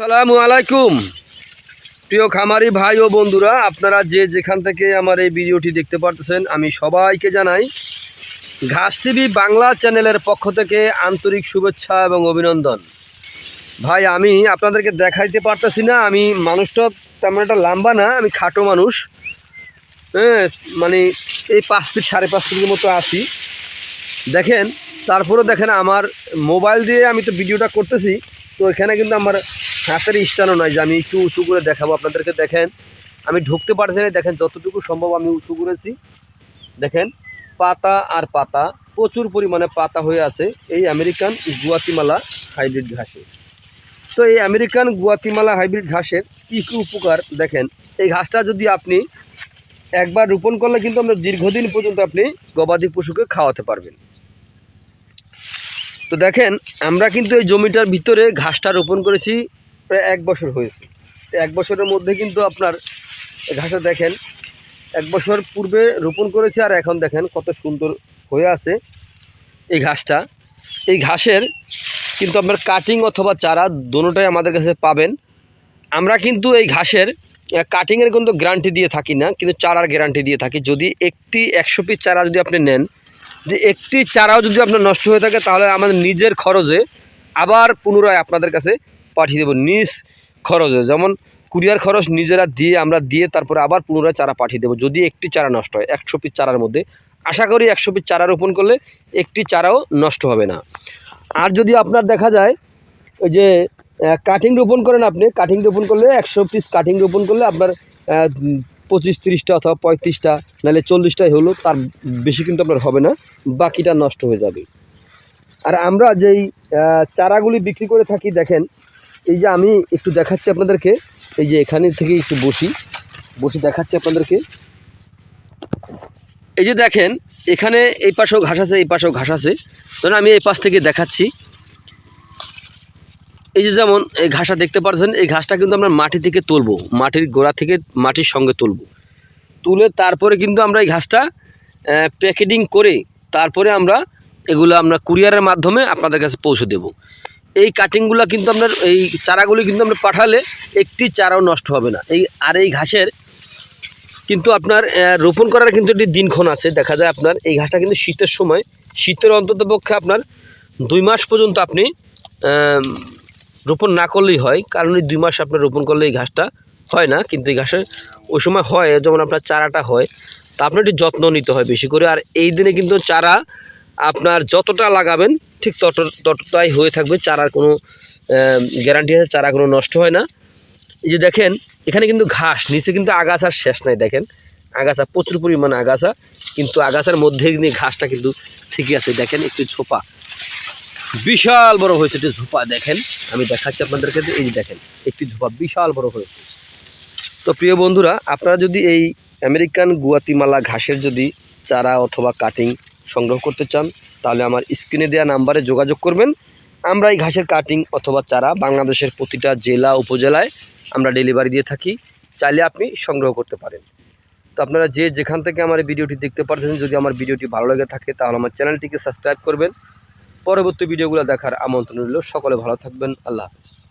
সালামু আলাইকুম। প্রিয় খামারি ভাই ও বন্ধুরা, আপনারা যে যেখান থেকে আমার এই ভিডিওটি দেখতে পারতেছেন, আমি সবাইকে জানাই, ঘাস টিভি বাংলা চ্যানেলের পক্ষ থেকে আন্তরিক শুভেচ্ছা এবং অভিনন্দন। ভাই, আমি আপনাদেরকে দেখাইতে পারতেছি না, আমি মানুষটা তেমন একটা লম্বা না, আমি খাটো মানুষ। হ্যাঁ মানে এই পাঁচ ফিট, সাড়ে পাঁচ ফিটের মতো আছি। দেখেন, তারপরেও দেখেন আমার মোবাইল দিয়ে আমি তো ভিডিওটা করতেছি, তো এখানে কিন্তু আমার হাতের স্টানও নয় যে আমি একটু উঁচু করে দেখাবো, আপনাদেরকে দেখেন। আমি ঢুকতে পারছি না, দেখেন যতটুকু সম্ভব আমি উঁচু করেছি। দেখেন, পাতা আর পাতা, প্রচুর পরিমাণে পাতা হয়ে আছে এই আমেরিকান গুয়াতিমালা হাইব্রিড ঘাসে। তো এই আমেরিকান গুয়াতিমালা হাইব্রিড ঘাসের কী কী উপকার? দেখেন, এই ঘাসটা যদি আপনি একবার রোপণ করলে কিন্তু আমরা দীর্ঘদিন পর্যন্ত আপনি গবাদি পশুকে খাওয়াতে পারবেন। তো দেখেন, আমরা কিন্তু এই জমিটার ভিতরে ঘাসটা রোপণ করেছি প্রায় এক বছর হয়েছে। এক বছরের মধ্যে কিন্তু আপনার ঘাসটা দেখেন, এক বছর পূর্বে রোপণ করেছি আর এখন দেখেন কত সুন্দর হয়ে আছে এই ঘাসটা। এই ঘাসের কিন্তু আপনার কাটিং অথবা চারা দুটোটাই আমাদের কাছে পাবেন। আমরা কিন্তু এই ঘাসের কাটিংয়ের কিন্তু গ্যারান্টি দিয়ে থাকি না, কিন্তু চারার গ্যারান্টি দিয়ে থাকি। যদি একটি একশো পিস চারা যদি আপনি নেন, যে একটি চারাও যদি আপনার নষ্ট হয়ে থাকে, তাহলে আমাদের নিজের খরচে আবার পুনরায় আপনাদের কাছে পাঠিয়ে দেবো নিজ খরচে। যেমন কুরিয়ার খরচ নিজেরা দিয়ে, আমরা দিয়ে তারপরে আবার পুনরায় চারা পাঠিয়ে দেবো, যদি একটি চারা নষ্ট হয়, একশো পিস চারার মধ্যে। আশা করি একশো পিস চারা রোপণ করলে একটি চারাও নষ্ট হবে না। আর যদি আপনার দেখা যায়, ওই যে কাটিং রোপণ করেন আপনি কাটিং রোপণ করলে একশো পিস কাটিং রোপণ করলে আপনার পঁচিশ তিরিশটা অথবা পঁয়ত্রিশটা, নাহলে চল্লিশটাই হলো, তার বেশি কিন্তু আপনার হবে না, বাকিটা নষ্ট হয়ে যাবে। আর আমরা যেই চারাগুলি বিক্রি করে থাকি, দেখেন এই যে আমি একটু দেখাচ্ছি আপনাদেরকে, এই যে এখানে থেকে একটু বসি। বসে দেখাচ্ছি আপনাদেরকে। এই যে দেখেন, এখানে এই পাশেও ঘাস আছে, এই পাশেও ঘাস আছে। ধরুন আমি এই পাশ থেকে দেখাচ্ছি। এই যে যেমন এই ঘাসটা দেখতে পাচ্ছেন, এই ঘাসটা কিন্তু আমরা মাটি থেকে তুলবো, মাটির গোড়া থেকে মাটির সঙ্গে তুলবো। তুলে তারপরে কিন্তু আমরা এই ঘাসটা প্যাকেটিং করে তারপরে আমরা এগুলো আমরা কুরিয়ারের মাধ্যমে আপনাদের কাছে পৌঁছে দেব। এই কাটিংগুলো কিন্তু আপনার, এই চারাগুলি কিন্তু আমরা পাঠালে একটি চারাও নষ্ট হবে না। এই, আর এই ঘাসের কিন্তু আপনার রোপণ করার কিন্তু একটি দিনক্ষণ আছে। দেখা যায় আপনার, এই ঘাসটা কিন্তু শীতের সময়, শীতের অন্তত পক্ষে আপনার দুই মাস পর্যন্ত আপনি রোপণ না করলেই হয়। কারণ এই দুই মাস আপনার রোপণ করলে এই ঘাসটা হয় না। কিন্তু এই ঘাসের ওই সময় হয়, যেমন আপনার চারাটা হয়, তা আপনার একটু যত্ন নিতে হয় বেশি করে। আর এই দিনে কিন্তু চারা আপনার যতটা লাগাবেন, ঠিক তত, ততটাই হয়ে থাকবে, চারার কোনো গ্যারান্টি আছে, চারা কোনো নষ্ট হয় না। এই যে দেখেন, এখানে কিন্তু ঘাস, নিচে কিন্তু আগাছার শেষ নাই, দেখেন। আগাছা, প্রচুর পরিমাণে আগাছা, কিন্তু আগাছার মধ্যে কিন্তু ঘাসটা কিন্তু ঠিকই আছে, দেখেন, একটু ছোপা বিশাল বড় হয়েছে একটি ঝোপা, দেখেন। আমি দেখাচ্ছি আপনাদেরকে যে, এই দেখেন, একটি ঝোপা বিশাল বড় হয়েছে। তো প্রিয় বন্ধুরা, আপনারা যদি এই আমেরিকান গুয়াতিমালা ঘাসের যদি চারা অথবা কাটিং সংগ্রহ করতে চান, তাহলে আমার স্ক্রিনে দেওয়া নাম্বারে যোগাযোগ করবেন। আমরা এই ঘাসের কাটিং অথবা চারা বাংলাদেশের প্রতিটা জেলা, উপজেলায় আমরা ডেলিভারি দিয়ে থাকি। চাইলে আপনি সংগ্রহ করতে পারেন। তো আপনারা যে যেখান থেকে আমার ভিডিওটি দেখতে পারছেন যদি আমার ভিডিওটি ভালো লেগে থাকে, তাহলে আমার চ্যানেলটিকে সাবস্ক্রাইব করবেন। পরবর্তী ভিডিওগুলো দেখার আমন্ত্রণ রইল। সকলে ভালো থাকবেন। আল্লাহ হাফেজ।